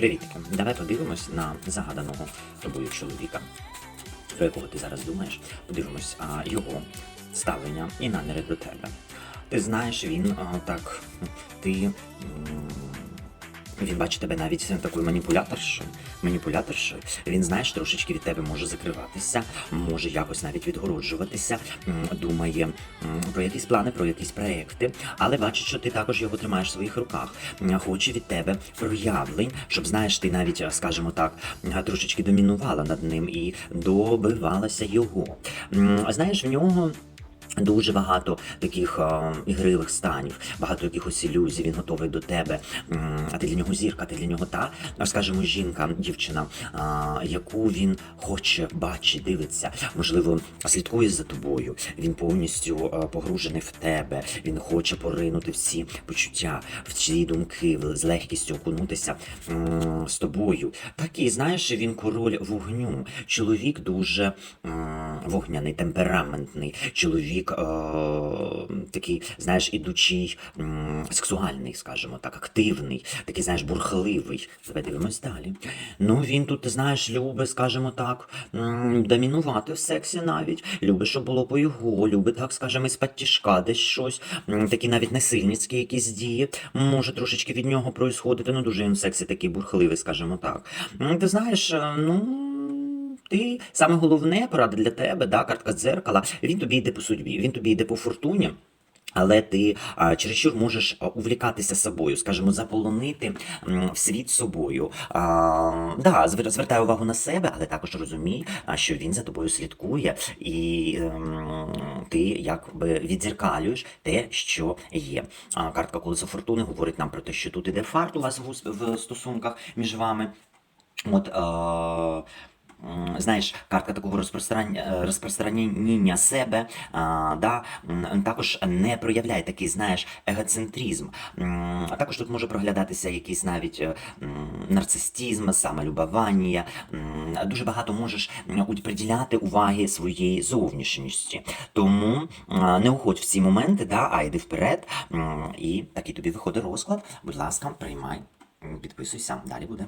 Привітки. Давай подивимось на загаданого тобою чоловіка, про якого ти зараз думаєш. Подивимось а, його ставлення і наміри до тебе. Ти знаєш, він а, так, ти. Він бачить тебе навіть такою маніпуляторшою. Маніпуляторшою. Він, знаєш, трошечки від тебе може закриватися, може якось навіть відгороджуватися, думає про якісь плани, про якісь проекти, але бачить, що ти також його тримаєш в своїх руках. Хоче від тебе проявлень, щоб знаєш, ти навіть, скажімо так, трошечки домінувала над ним і добивалася його. Знаєш, в нього. Дуже багато таких е, ігривих станів, багато якихось ілюзій. Він готовий до тебе. А ти для нього зірка, ти для нього та, а, скажімо, жінка, дівчина, а, яку він хоче бачить, дивиться, можливо, слідкує за тобою. Він повністю е, погружений в тебе. Він хоче поринути в ці почуття, в ці думки, з легкістю окунутися м, з тобою. Такий, знаєш, він король вогню. Чоловік дуже м, вогняний, темпераментний. Чоловік е, такий, знаєш, ідучий, сексуальний, скажімо так, активний, такий, знаєш, бурхливий. Давай дивимось далі. Ну, він тут, знаєш, любить, скажімо так, домінувати в сексі навіть. Любить, щоб було по його, любить, так, скажімо, тяжка десь щось. Такі навіть насильницькі якісь дії. Може трошечки від нього происходити. Ну, дуже він в сексі такий бурхливий, скажімо так. Ти знаєш, е, ну. Ти саме головне порада для тебе, да, картка дзеркала. Він тобі йде по судьбі, він тобі йде по фортуні. Але ти а, чересчур можеш увлікатися собою, скажімо, заполонити в світ собою. А, да, звертай увагу на себе, але також розумій, що він за тобою слідкує, і ем, ти якби відзеркалюєш те, що є. А, картка колесо фортуни говорить нам про те, що тут іде фарт у вас в, стосунках між вами. От, е, знаєш, картка такого розпространення, розпространення себе, да, також не проявляє такий, знаєш, егоцентризм. А також тут може проглядатися якийсь навіть е, нарцистизм, самолюбування. Дуже багато можеш приділяти уваги своїй зовнішністі. Тому не уходь в ці моменти, да, а йди вперед. І такий тобі виходить розклад. Будь ласка, приймай, підписуйся, далі буде.